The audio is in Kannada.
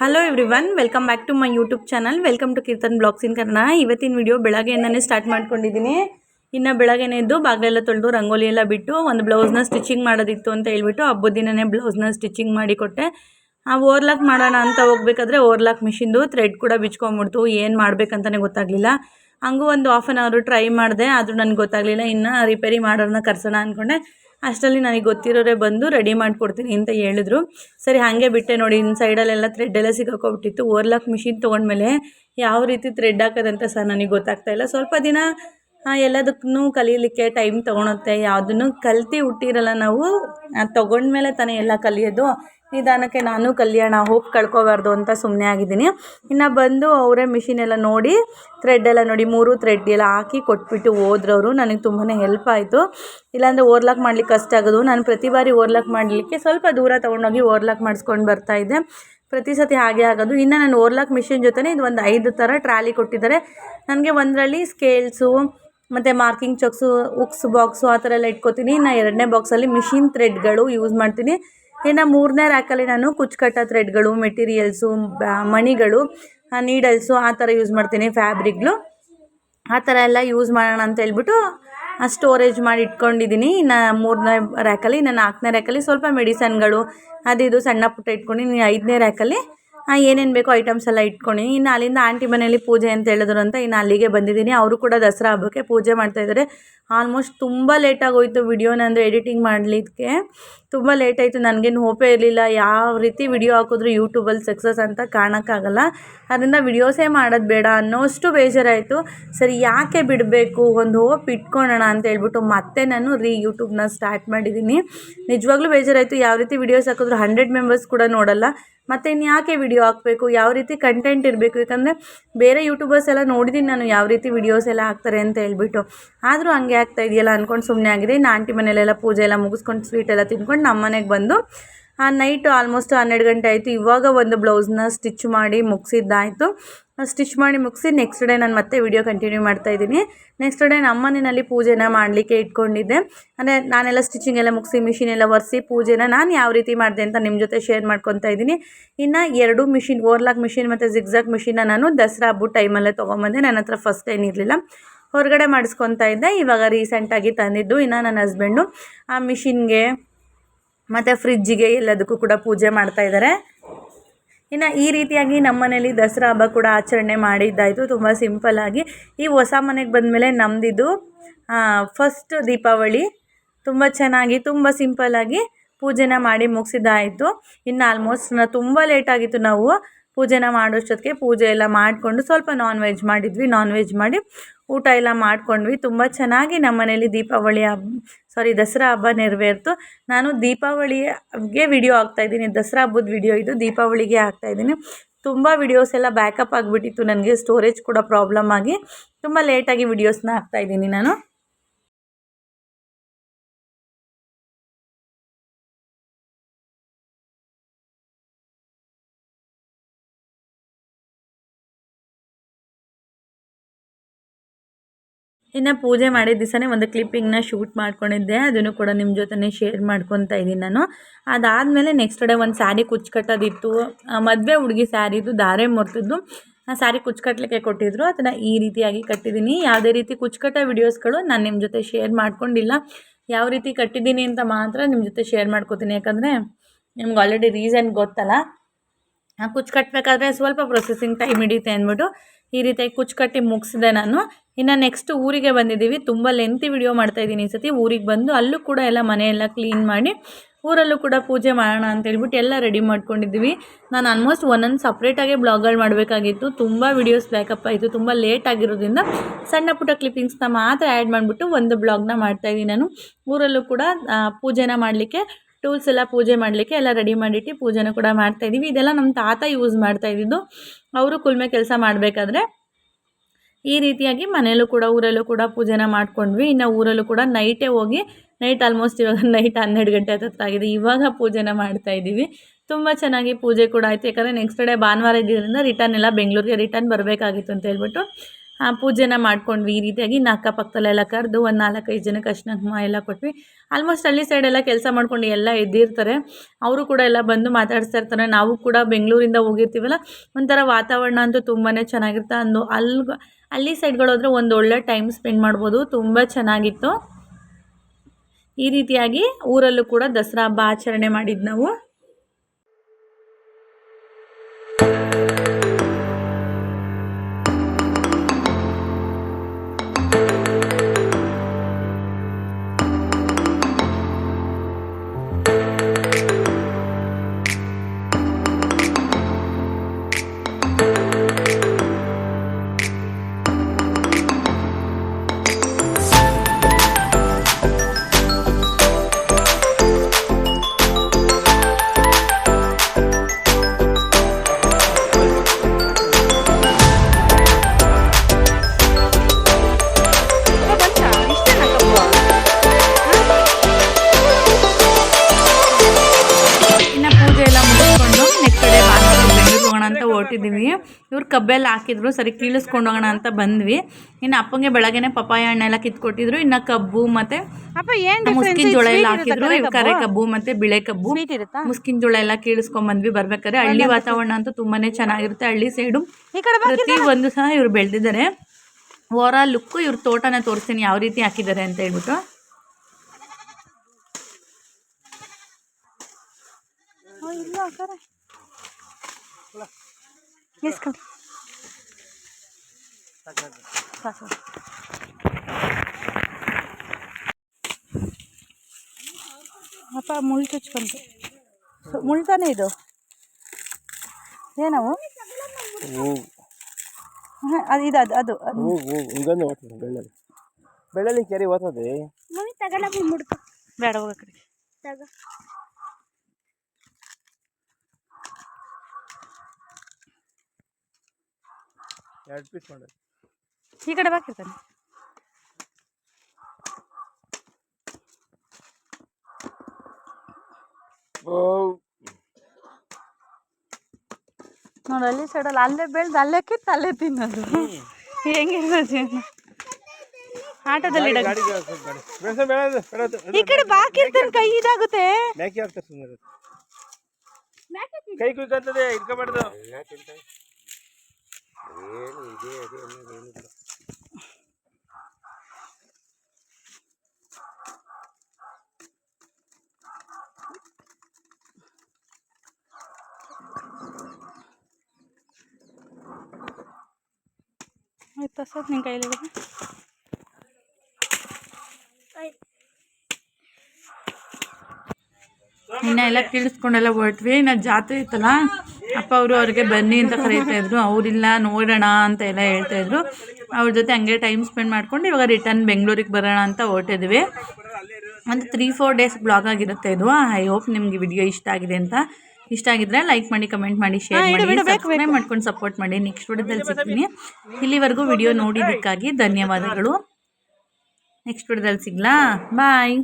Hello everyone welcome back to my YouTube channel welcome to Keerthan blogs in Kannada ಇವತ್ತಿನ ವಿಡಿಯೋ ಬೆಳಗ್ಗೆಯಿಂದನೇ ಸ್ಟಾರ್ಟ್ ಮಾಡ್ಕೊಂಡಿದ್ದೀನಿ ಇನ್ನು ಬೆಳಗ್ಗೆನೇ ಎದ್ದು ಬಾಗಿಲೆಲ್ಲ ತೊಳೆದು ರಂಗೋಲಿ ಎಲ್ಲ ಬಿಟ್ಟು ಒಂದು ಬ್ಲೌಸ್ನ ಸ್ಟಿಚಿಂಗ್ ಮಾಡೋದಿತ್ತು ಅಂತ ಹೇಳ್ಬಿಟ್ಟು ಹಬ್ಬದ ದಿನನೇ ಬ್ಲೌಸ್ನ ಸ್ಟಿಚಿಂಗ್ ಮಾಡಿಕೊಟ್ಟೆ ಆ ಓರ್ಲಾಕ್ ಮಾಡೋಣ ಅಂತ ಹೋಗ್ಬೇಕಾದ್ರೆ ಓರ್ಲಾಕ್ ಮಿಷಿನ್ದು ಥ್ರೆಡ್ ಕೂಡ ಬಿಚ್ಕೊಂಬಿಡ್ತು ಏನು ಮಾಡಬೇಕಂತಲೇ ಗೊತ್ತಾಗಲಿಲ್ಲ. ಹಂಗೂ ಒಂದು ಹಾಫ್ ಆನ್ ಅವರು ಟ್ರೈ ಮಾಡಿದೆ, ಆದರೂ ನನಗೆ ಗೊತ್ತಾಗಲಿಲ್ಲ. ಇನ್ನು ರಿಪೇರಿ ಮಾಡೋರನ್ನ ಕರ್ಸೋಣ ಅಂದ್ಕೊಂಡೆ ಅಷ್ಟರಲ್ಲಿ ನನಗೆ ಗೊತ್ತಿರೋರೇ ಬಂದು ರೆಡಿ ಮಾಡಿಕೊಡ್ತೀನಿ ಅಂತ ಹೇಳಿದ್ರು. ಸರಿ, ಹಾಗೆ ಬಿಟ್ಟೆ ನೋಡಿ ಇನ್ನು ಸೈಡಲ್ಲೆಲ್ಲ ಥ್ರೆಡ್ಡೆಲ್ಲ ಸಿಗಾಕೊಬಿಟ್ಟಿತ್ತು ಓರ್ಲಾಕ್ ಮಿಷಿನ್ ತೊಗೊಂಡ್ಮೇಲೆ ಯಾವ ರೀತಿ ಥ್ರೆಡ್ ಹಾಕೋದಂತ ಸಹ ನನಗೆ ಗೊತ್ತಾಗ್ತಾ ಇಲ್ಲ. ಸ್ವಲ್ಪ ದಿನ ಎಲ್ಲದಕ್ಕೂ ಕಲೀಲಿಕ್ಕೆ ಟೈಮ್ ತೊಗೊಳುತ್ತೆ. ಯಾವುದನ್ನು ಕಲ್ತು ಹುಟ್ಟಿರಲ್ಲ ನಾವು ತೊಗೊಂಡ್ಮೇಲೆ ತಾನೇ ಎಲ್ಲ ಕಲಿಯೋದು. ನಿಧಾನಕ್ಕೆ ನಾನು ಕಲ್ಯಾಣ, ಹೋಪ್ ಕಳ್ಕೊಬಾರ್ದು ಅಂತ ಸುಮ್ಮನೆ ಆಗಿದ್ದೀನಿ. ಇನ್ನು ಬಂದು ಅವರೇ ಮಿಷಿನ್ ಎಲ್ಲ ನೋಡಿ ಥ್ರೆಡ್ ಎಲ್ಲ ನೋಡಿ, ಮೂರು ಥ್ರೆಡ್ ಎಲ್ಲ ಹಾಕಿ ಕೊಟ್ಬಿಟ್ಟು ಹೋದ್ರವರು, ನನಗೆ ತುಂಬಾ ಹೆಲ್ಪ್ ಆಯಿತು. ಇಲ್ಲಾಂದರೆ ಓರ್ಲಾಕ್ ಮಾಡ್ಲಿಕ್ಕೆ ಕಷ್ಟ ಆಗೋದು. ನಾನು ಪ್ರತಿ ಬಾರಿ ಓರ್ಲಾಕ್ ಮಾಡಲಿಕ್ಕೆ ಸ್ವಲ್ಪ ದೂರ ತೊಗೊಂಡೋಗಿ ಓರ್ಲಾಕ್ ಮಾಡಿಸ್ಕೊಂಡು ಬರ್ತಾಯಿದ್ದೆ ಪ್ರತಿ ಸತಿ ಹಾಗೆ ಆಗೋದು. ಇನ್ನು ನಾನು ಓರ್ಲಾಕ್ ಮಿಷಿನ್ ಜೊತೆ ಇದು ಒಂದು ಐದು ಥರ ಟ್ರಾಲಿ ಕೊಟ್ಟಿದ್ದಾರೆ. ನನಗೆ ಒಂದರಲ್ಲಿ ಸ್ಕೇಲ್ಸು ಮತ್ತು ಮಾರ್ಕಿಂಗ್ ಚಕ್ಸು, ಉಕ್ಸ್ ಬಾಕ್ಸು ಆ ಥರ ಎಲ್ಲ ಇಟ್ಕೋತೀನಿ. ಇನ್ನು ಎರಡನೇ ಬಾಕ್ಸಲ್ಲಿ ಮಿಷಿನ್ ಥ್ರೆಡ್ಗಳು ಯೂಸ್ ಮಾಡ್ತೀನಿ. ಇನ್ನು ಮೂರನೇ ರ್ಯಾಕಲ್ಲಿ ನಾನು ಕುಚ್ಚುಕಟ್ಟ ಥ್ರೆಡ್ಗಳು, ಮೆಟೀರಿಯಲ್ಸು ಮಣಿಗಳು ನೀಡಲ್ಸು ಆ ಥರ ಯೂಸ್ ಮಾಡ್ತೀನಿ ಫ್ಯಾಬ್ರಿಕ್ಗಳು ಆ ಥರ ಎಲ್ಲ ಯೂಸ್ ಮಾಡೋಣ ಅಂತ ಹೇಳ್ಬಿಟ್ಟು ಸ್ಟೋರೇಜ್ ಮಾಡಿ ಇಟ್ಕೊಂಡಿದ್ದೀನಿ. ಇನ್ನು ಮೂರನೇ ರ್ಯಾಕಲ್ಲಿ, ಇನ್ನು ನಾಲ್ಕನೇ ರ್ಯಾಕಲ್ಲಿ ಸ್ವಲ್ಪ ಮೆಡಿಸನ್ಗಳು, ಅದು ಇದು ಸಣ್ಣ ಪುಟ್ಟ ಇಟ್ಕೊಂಡು ಐದನೇ ರ್ಯಾಕಲ್ಲಿ ಏನೇನು ಬೇಕೋ ಐಟಮ್ಸ್ ಎಲ್ಲ ಇಟ್ಕೊಂಡು. ಇನ್ನು ಅಲ್ಲಿಂದ ಆಂಟಿ ಮನೇಲಿ ಪೂಜೆ ಅಂತ ಹೇಳಿದ್ರು ಅಂತ ಇನ್ನು ಅಲ್ಲಿಗೆ ಬಂದಿದ್ದೀನಿ. ಅವರು ಕೂಡ ದಸರಾ ಹಬ್ಬಕ್ಕೆ ಪೂಜೆ ಮಾಡ್ತಾಯಿದ್ದಾರೆ ಆಲ್ಮೋಸ್ಟ್ ತುಂಬ ಲೇಟಾಗೋಯಿತು ವಿಡಿಯೋನ ನಂದು ಎಡಿಟಿಂಗ್ ಮಾಡಲಿಕ್ಕೆ. ತುಂಬ ಲೇಟ್ ಆಯಿತು. ನನಗೇನು ಹೋಪೇ ಇರಲಿಲ್ಲ. ಯಾವ ರೀತಿ ವಿಡಿಯೋ ಹಾಕಿದ್ರು ಯೂಟ್ಯೂಬಲ್ಲಿ ಸಕ್ಸಸ್ ಅಂತ ಕಾಣೋಕ್ಕಾಗಲ್ಲ. ಅದರಿಂದ ವಿಡಿಯೋಸೇ ಮಾಡೋದು ಬೇಡ ಅನ್ನೋಷ್ಟು ಬೇಜಾರಾಯಿತು. ಸರಿ, ಯಾಕೆ ಬಿಡಬೇಕು? ಒಂದು ಹೋಪ್ ಇಟ್ಕೊಳ್ಳೋಣ ಅಂತ ಹೇಳ್ಬಿಟ್ಟು ಮತ್ತೆ ನಾನು ರೀ ಯೂಟ್ಯೂಬ್ನ ಸ್ಟಾರ್ಟ್ ಮಾಡಿದ್ದೀನಿ. ನಿಜವಾಗ್ಲೂ ಬೇಜಾರಾಯಿತು. ಯಾವ ರೀತಿ ವಿಡಿಯೋಸ್ ಹಾಕಿದ್ರು ಹಂಡ್ರೆಡ್ ಮೆಂಬರ್ಸ್ ಕೂಡ ನೋಡಲ್ಲ. ಮತ್ತು ಇನ್ನು ಯಾಕೆ ವಿಡಿಯೋ ಹಾಕಬೇಕು? ಯಾವ ರೀತಿ ಕಂಟೆಂಟ್ ಇರಬೇಕು? ಯಾಕಂದರೆ ಬೇರೆ ಯೂಟ್ಯೂಬರ್ಸ್ ಎಲ್ಲ ನೋಡಿದ್ದೀನಿ ನಾನು ಯಾವ ರೀತಿ ವಿಡಿಯೋಸ್ ಎಲ್ಲ ಹಾಕ್ತಾರೆ ಅಂತ ಹೇಳ್ಬಿಟ್ಟು. ಆದರೂ ಹಂಗೆ ಆಗ್ತಾ ಇದೆಯಲ್ಲ ಅಂದ್ಕೊಂಡು ಸುಮ್ಮನೆ ಆಗಿದೆ. ಇನ್ನು ಆಂಟಿ ಮನೇಲೆಲ್ಲ ಪೂಜೆ ಎಲ್ಲ ಮುಗಿಸ್ಕೊಂಡು ಸ್ವೀಟ್ ಎಲ್ಲ ತಿನ್ಕೊಂಡು ನಮ್ಮ ಮನೆಗೆ ಬಂದು ಆ ನೈಟು ಆಲ್ಮೋಸ್ಟ್ ಹನ್ನೆರಡು ಗಂಟೆ ಆಯಿತು. ಇವಾಗ ಒಂದು ಬ್ಲೌಸ್ನ ಸ್ಟಿಚ್ ಮಾಡಿ ಮುಗಿಸಿದ್ದಾಯಿತು. ಸ್ಟಿಚ್ ಮಾಡಿ ಮುಗಿಸಿ ನೆಕ್ಸ್ಟ್ ಡೇ ನಾನು ಮತ್ತೆ ವಿಡಿಯೋ ಕಂಟಿನ್ಯೂ ಮಾಡ್ತಾ ಇದ್ದೀನಿ. ನೆಕ್ಸ್ಟ್ ಡೇ ನಮ್ಮ ಮನೆಯಲ್ಲಿ ಪೂಜೆನ ಮಾಡಲಿಕ್ಕೆ ಇಟ್ಕೊಂಡಿದ್ದೆ. ಅಂದರೆ ನಾನೆಲ್ಲ ಸ್ಟಿಚಿಂಗ್ ಎಲ್ಲ ಮುಗಿಸಿ ಮಿಷಿನ್ ಎಲ್ಲ ಒರೆಸಿ ಪೂಜೆನ ನಾನು ಯಾವ ರೀತಿ ಮಾಡಿದೆ ಅಂತ ನಿಮ್ಮ ಜೊತೆ ಶೇರ್ ಮಾಡ್ಕೊತಾ ಇದ್ದೀನಿ. ಇನ್ನು ಎರಡು ಮಿಷಿನ್ ಓರ್ಲಾಕ್ ಮಿಷಿನ್ ಮತ್ತು ಜಿಗ್ಜಾಕ್ ಮಿಷಿನ ನಾನು ದಸರಾ ಹಬ್ಬ ಟೈಮಲ್ಲೇ ತೊಗೊಂಬಂದೆ. ನನ್ನ ಹತ್ರ ಫಸ್ಟ್ ಏನಿರಲಿಲ್ಲ ಹೊರಗಡೆ ಮಾಡಿಸ್ಕೊತಾ ಇದ್ದೆ. ಇವಾಗ ರೀಸೆಂಟಾಗಿ ತಂದಿದ್ದು ಇನ್ನು ನನ್ನ ಹಸ್ಬೆಂಡು ಆ ಮಿಷಿನ್ಗೆ ಮತ್ತು ಫ್ರಿಜ್ಜಿಗೆ ಎಲ್ಲದಕ್ಕೂ ಕೂಡ ಪೂಜೆ ಮಾಡ್ತಾ ಇದ್ದಾರೆ ಇನ್ನು ಈ ರೀತಿಯಾಗಿ ನಮ್ಮ ಮನೇಲಿ ದಸರಾ ಹಬ್ಬ ಕೂಡ ಆಚರಣೆ ಮಾಡಿದ್ದಾಯಿತು, ತುಂಬ ಸಿಂಪಲ್ಲಾಗಿ ಈ ಹೊಸ ಮನೆಗೆ ಬಂದಮೇಲೆ ನಮ್ಮದಿದು ಫಸ್ಟ್ ದೀಪಾವಳಿ. ತುಂಬ ಚೆನ್ನಾಗಿ, ತುಂಬ ಸಿಂಪಲ್ಲಾಗಿ ಪೂಜೆನ ಮಾಡಿ ಮುಗಿಸಿದ್ದಾಯಿತು. ಇನ್ನು ಆಲ್ಮೋಸ್ಟ್ ತುಂಬ ಲೇಟಾಗಿತ್ತು ನಾವು ಪೂಜೆನ ಮಾಡೋಷ್ಟೊತ್ತಿಗೆ. ಪೂಜೆ ಎಲ್ಲ ಮಾಡಿಕೊಂಡು ಸ್ವಲ್ಪ ನಾನ್ ವೆಜ್ ಮಾಡಿದ್ವಿ ನಾನ್ ವೆಜ್ ಮಾಡಿ ಊಟ ಎಲ್ಲ ಮಾಡ್ಕೊಂಡ್ವಿ. ತುಂಬ ಚೆನ್ನಾಗಿ ನಮ್ಮ ಮನೇಲಿ ದೀಪಾವಳಿ ಹಬ್ಬ ಸಾರಿ ದಸರಾ ಹಬ್ಬ ನೆರವೇರ್ತು. ನಾನು ದೀಪಾವಳಿಗೆ ವಿಡಿಯೋ ಹಾಕ್ತಾಯಿದ್ದೀನಿ ದಸರಾ ಹಬ್ಬದ ವಿಡಿಯೋ ಇದು. ದೀಪಾವಳಿಗೆ ಹಾಕ್ತಾಯಿದ್ದೀನಿ ತುಂಬ ವಿಡಿಯೋಸ್ ಎಲ್ಲ ಬ್ಯಾಕಪ್ ಆಗಿಬಿಟ್ಟಿತ್ತು. ನನಗೆ ಸ್ಟೋರೇಜ್ ಕೂಡ ಪ್ರಾಬ್ಲಮ್ ಆಗಿ ತುಂಬ ಲೇಟಾಗಿ ವಿಡಿಯೋಸ್ನ ಹಾಕ್ತಾಯಿದ್ದೀನಿ ನಾನು. ಇನ್ನು ಪೂಜೆ ಮಾಡಿದ ದಿವಸನೇ ಒಂದು ಕ್ಲಿಪ್ಪಿಂಗ್ನ ಶೂಟ್ ಮಾಡ್ಕೊಂಡಿದ್ದೆ. ಅದನ್ನು ಕೂಡ ನಿಮ್ಮ ಜೊತೆ ಶೇರ್ ಮಾಡ್ಕೊತಾ ಇದ್ದೀನಿ ನಾನು. ಅದಾದಮೇಲೆ ನೆಕ್ಸ್ಟ್ ಡೇ ಒಂದು ಸ್ಯಾರಿ ಕುಚ್ಚು ಮದುವೆ ಹುಡುಗಿ ಸ್ಯಾರಿದು ದಾರೆ ಮುರ್ತಿದ್ದು. ಆ ಸ್ಯಾರಿ ಕುಚ್ಚು ಕಟ್ಟಲಿಕ್ಕೆ ಕೊಟ್ಟಿದ್ರು. ಅದನ್ನು ಈ ರೀತಿಯಾಗಿ ಕಟ್ಟಿದ್ದೀನಿ. ಯಾವುದೇ ರೀತಿ ಕುಚ್ಚು ವಿಡಿಯೋಸ್ಗಳು ನಾನು ನಿಮ್ಮ ಜೊತೆ ಶೇರ್ ಮಾಡ್ಕೊಂಡಿಲ್ಲ. ಯಾವ ರೀತಿ ಕಟ್ಟಿದ್ದೀನಿ ಅಂತ ಮಾತ್ರ ನಿಮ್ಮ ಜೊತೆ ಶೇರ್ ಮಾಡ್ಕೋತೀನಿ. ಯಾಕಂದರೆ ನಿಮ್ಗೆ ಆಲ್ರೆಡಿ ರೀಸನ್ ಗೊತ್ತಲ್ಲ. ಕುಚ್ಚು ಕಟ್ಟಬೇಕಾದ್ರೆ ಸ್ವಲ್ಪ ಪ್ರೊಸೆಸಿಂಗ್ ಟೈಮ್ ಹಿಡಿಯುತ್ತೆ ಅಂದ್ಬಿಟ್ಟು ಈ ರೀತಿಯಾಗಿ ಕುಚ್ಚು ಕಟ್ಟಿ ಮುಗಿಸಿದೆ ನಾನು. ಇನ್ನು ನೆಕ್ಸ್ಟ್ ಊರಿಗೆ ಬಂದಿದ್ದೀವಿ. ತುಂಬ ಲೆಂತಿ ವಿಡಿಯೋ ಮಾಡ್ತಾಯಿದ್ದೀನಿ ಈ ಸತಿ. ಊರಿಗೆ ಬಂದು ಅಲ್ಲೂ ಕೂಡ ಎಲ್ಲ ಮನೆಯೆಲ್ಲ ಕ್ಲೀನ್ ಮಾಡಿ ಊರಲ್ಲೂ ಕೂಡ ಪೂಜೆ ಮಾಡೋಣ ಅಂತ ಹೇಳ್ಬಿಟ್ಟು ಎಲ್ಲ ರೆಡಿ ಮಾಡ್ಕೊಂಡಿದ್ದೀವಿ. ನಾನು ಆಲ್ಮೋಸ್ಟ್ ಒಂದೊಂದು ಸಪ್ರೇಟಾಗೆ ಬ್ಲಾಗ್ಗಳು ಮಾಡಬೇಕಾಗಿತ್ತು. ತುಂಬ ವೀಡಿಯೋಸ್ ಬ್ಯಾಕಪ್ ಆಯಿತು. ತುಂಬ ಲೇಟ್ ಆಗಿರೋದ್ರಿಂದ ಸಣ್ಣ ಪುಟ್ಟ ಕ್ಲಿಪ್ಪಿಂಗ್ಸ್ನ ಮಾತ್ರ ಆ್ಯಡ್ ಮಾಡಿಬಿಟ್ಟು ಒಂದು ಬ್ಲಾಗ್ನ ಮಾಡ್ತಾಯಿದ್ದೀನಿ ನಾನು. ಊರಲ್ಲೂ ಕೂಡ ಪೂಜೆನ ಮಾಡಲಿಕ್ಕೆ ಟೂಲ್ಸ್ ಎಲ್ಲ ಪೂಜೆ ಮಾಡಲಿಕ್ಕೆ ಎಲ್ಲ ರೆಡಿ ಮಾಡಿಟ್ಟು ಪೂಜೆನ ಕೂಡ ಮಾಡ್ತಾಯಿದ್ದೀವಿ ಇದೆಲ್ಲ ನಮ್ಮ ತಾತ ಯೂಸ್ ಮಾಡ್ತಾ ಇದ್ದಿದ್ದು. ಅವರು ಕುಲ್ಮೆ ಕೆಲಸ ಮಾಡಬೇಕಾದ್ರೆ ಈ ರೀತಿಯಾಗಿ ಮನೆಯಲ್ಲೂ ಕೂಡ ಊರಲ್ಲೂ ಕೂಡ ಪೂಜೆನ ಮಾಡ್ಕೊಂಡ್ವಿ. ಇನ್ನು ಊರಲ್ಲೂ ಕೂಡ ನೈಟೇ ಹೋಗಿ ನೈಟ್ ಆಲ್ಮೋಸ್ಟ್ ಇವಾಗ ನೈಟ್ ಹನ್ನೆರಡು ಗಂಟೆ ಹತ್ತಾಗಿದೆ ಇವಾಗ ಪೂಜೆನ ಮಾಡ್ತಾ ಇದ್ದೀವಿ. ತುಂಬ ಚೆನ್ನಾಗಿ ಪೂಜೆ ಕೂಡ ಆಯಿತು. ಯಾಕಂದರೆ ನೆಕ್ಸ್ಟ್ ಡೇ ಭಾನುವಾರ ಇದ್ದಿದ್ದರಿಂದ ರಿಟರ್ನ್ ಎಲ್ಲ ಬೆಂಗಳೂರಿಗೆ ರಿಟರ್ನ್ ಬರಬೇಕಾಗಿತ್ತು ಅಂತ ಹೇಳ್ಬಿಟ್ಟು ಪೂಜೆನ ಮಾಡ್ಕೊಂಡ್ವಿ ಈ ರೀತಿಯಾಗಿ ಇನ್ನು ಅಕ್ಕಪಕ್ಕದಲ್ಲೆಲ್ಲ ಕರೆದು ಒಂದು ನಾಲ್ಕೈದು ಜನಕ್ಕೆ ಅರ್ಶಿನ ಎಲ್ಲ ಕೊಟ್ವಿ. ಆಲ್ಮೋಸ್ಟ್ ಹಳ್ಳಿ ಸೈಡೆಲ್ಲ ಕೆಲಸ ಮಾಡ್ಕೊಂಡು ಎಲ್ಲ ಎದ್ದಿರ್ತಾರೆ. ಅವರು ಕೂಡ ಎಲ್ಲ ಬಂದು ಮಾತಾಡಿಸ್ತಾ ಇರ್ತಾರೆ. ನಾವು ಕೂಡ ಬೆಂಗಳೂರಿಂದ ಹೋಗಿರ್ತೀವಲ್ಲ, ಒಂಥರ ವಾತಾವರಣ ಅಂತೂ ತುಂಬಾ ಚೆನ್ನಾಗಿರುತ್ತೆ ಅಂದು ಅಲ್ಲಿ ಹಳ್ಳಿ ಸೈಡ್ಗಳೋದ್ರೆ ಒಂದು ಒಳ್ಳೆ ಟೈಮ್ ಸ್ಪೆಂಡ್ ಮಾಡ್ಬೋದು. ತುಂಬ ಚೆನ್ನಾಗಿತ್ತು. ಈ ರೀತಿಯಾಗಿ ಊರಲ್ಲೂ ಕೂಡ ದಸರಾ ಹಬ್ಬ ಆಚರಣೆ ಮಾಡಿದ್ದು ನಾವು. ಕಬ್ಬೆಲ್ಲ ಹಾಕಿದ್ರು ಸರಿ ಕೀಳಿಸ್ಕೊಂಡು ಹೋಗೋಣ ಅಂತ ಬಂದ್ವಿ. ಇನ್ನು ಅಪ್ಪಂಗೆ ಬೆಳಗ್ಗೆನೆ ಪಪ್ಪಾಯ ಹಣ್ಣೆಲ್ಲ ಕಿತ್ಕೊಟ್ಟಿದ್ರು. ಇನ್ನು ಕಬ್ಬು ಮತ್ತೆ ಮುಸ್ಕಿನ ಜೋಳ ಎಲ್ಲ ಹಾಕಿದ್ರು. ಕರೆ ಕಬ್ಬು ಮತ್ತೆ ಬಿಳೆ ಕಬ್ಬು. ಮುಸ್ಕಿನ ಜೋಳ ಎಲ್ಲ ಕೀಳಿಸ್ಕೊಂಡ್ ಬಂದ್ವಿ ಬರ್ಬೇಕಾದ್ರೆ. ಹಳ್ಳಿ ವಾತಾವರಣ ಅಂತೂ ತುಂಬಾನೇ ಚೆನ್ನಾಗಿರುತ್ತೆ ಹಳ್ಳಿ ಸೈಡು. ಪ್ರತಿ ಒಂದು ಸಹ ಇವ್ರು ಬೆಳೆದಿದ್ದಾರೆ. ಓವರ್ ಆಲ್ ಲುಕ್ಕು ಇವ್ರ ತೋಟನ ತೋರಿಸ್ತೀನಿ. ಯಾವ ರೀತಿ ಹಾಕಿದ್ದಾರೆ ಅಂತ ಹೇಳ್ಬಿಟ್ಟು. ಇಲ್ಲ. ಅಪ್ಪ ಮುಳ್ಳು ಚುಚ್ಕೊಂತು ಸೊ- ಮುಳ್ಳು ತಾನೇ ಇದು? ಏನವು? ಹಾಂ ಅದು ಇದು ಅದು ಅದು. ಬೆಳ್ಳಲ್ಲಿ ಬೆಳ್ಳಲ್ಲಿ ಕೆರೆ ಓದ್ತದೆ. ಬೇಡ ಹೋಗ ಕಡೆ. ಎರಡು ಪೀಸ್ ಮಾಡೋದು ಈ ಕಡೆ ಬಾಕಿರ್ತಾನೆ ಓ ನೋಡಿ ಅಲ್ಲಿ ಸೈಡಲ್ಲಿ ಅಲ್ಲೇ ಬೆಳ್ದು ಅಲ್ಲೇ ಕಿತ್ತು ಅಲ್ಲೇ ತಿನ್ನೋದು. ಹೆಂಗಿರ್ಬೋದು ಆಟದಲ್ಲಿ ಈ ಕಡೆ ಬಾಕಿರ್ತಾನೆ ಕೈ ಇದಾಗುತ್ತೆ. ಇಟ್ಕೊಬಾರ್ದು ಏನು ಸುಮ್ಮನೆ ಕೈ ಅನ್ನೋದು ಇಟ್ಕೊಬಾರ್ದು ಆಯ್ತು ನಿನ್ನ ಕೈಲಿ. ಇನ್ನ ಎಲ್ಲ ಕೇಳಿಸ್ಕೊಂಡೆಲ್ಲ ಹೊರಟ್ವಿ. ಇನ್ನು ಜಾತ್ರೆ ಇತ್ತಲ್ಲ, ಅಪ್ಪ ಅವರು ಅವ್ರಿಗೆ ಬನ್ನಿ ಅಂತ ಕರೀತಾ ಇದ್ರು. ಅವರಿಲ್ಲ, ನೋಡೋಣ ಅಂತ ಎಲ್ಲ ಹೇಳ್ತಾ ಇದ್ರು. ಅವ್ರ ಜೊತೆ ಹಂಗೆ ಟೈಮ್ ಸ್ಪೆಂಡ್ ಮಾಡ್ಕೊಂಡು ಇವಾಗ ರಿಟರ್ನ್ ಬೆಂಗಳೂರಿಗೆ ಬರೋಣ ಅಂತ ಹೊರಟಿದ್ವಿ. ಒಂದು ತ್ರೀ ಫೋರ್ ಡೇಸ್ ಬ್ಲಾಗ್ ಆಗಿರುತ್ತೆ ಇದು. ಐ ಹೋಪ್ ನಿಮಗೆ ವಿಡಿಯೋ ಇಷ್ಟ ಆಗಿದೆ ಅಂತ. ಇಷ್ಟ ಆಗಿದ್ರೆ ಲೈಕ್ ಮಾಡಿ ಕಮೆಂಟ್ ಮಾಡಿ ಶೇರ್ ಮಾಡಿ ಸಬ್ಸ್ಕ್ರೈಬ್ ಮಾಡ್ಕೊಂಡು ಸಪೋರ್ಟ್ ಮಾಡಿ. ನೆಕ್ಸ್ಟ್ ವಿಡಿಯೋದಲ್ಲಿ ಸಿಗ್ತೀನಿ ಇಲ್ಲಿವರೆಗೂ ವಿಡಿಯೋ ನೋಡಿದ್ದಕ್ಕಾಗಿ ಧನ್ಯವಾದಗಳು. ನೆಕ್ಸ್ಟ್ ವಿಡಿಯೋದಲ್ಲಿ ಸಿಗ್ಲಾ? ಬಾಯ್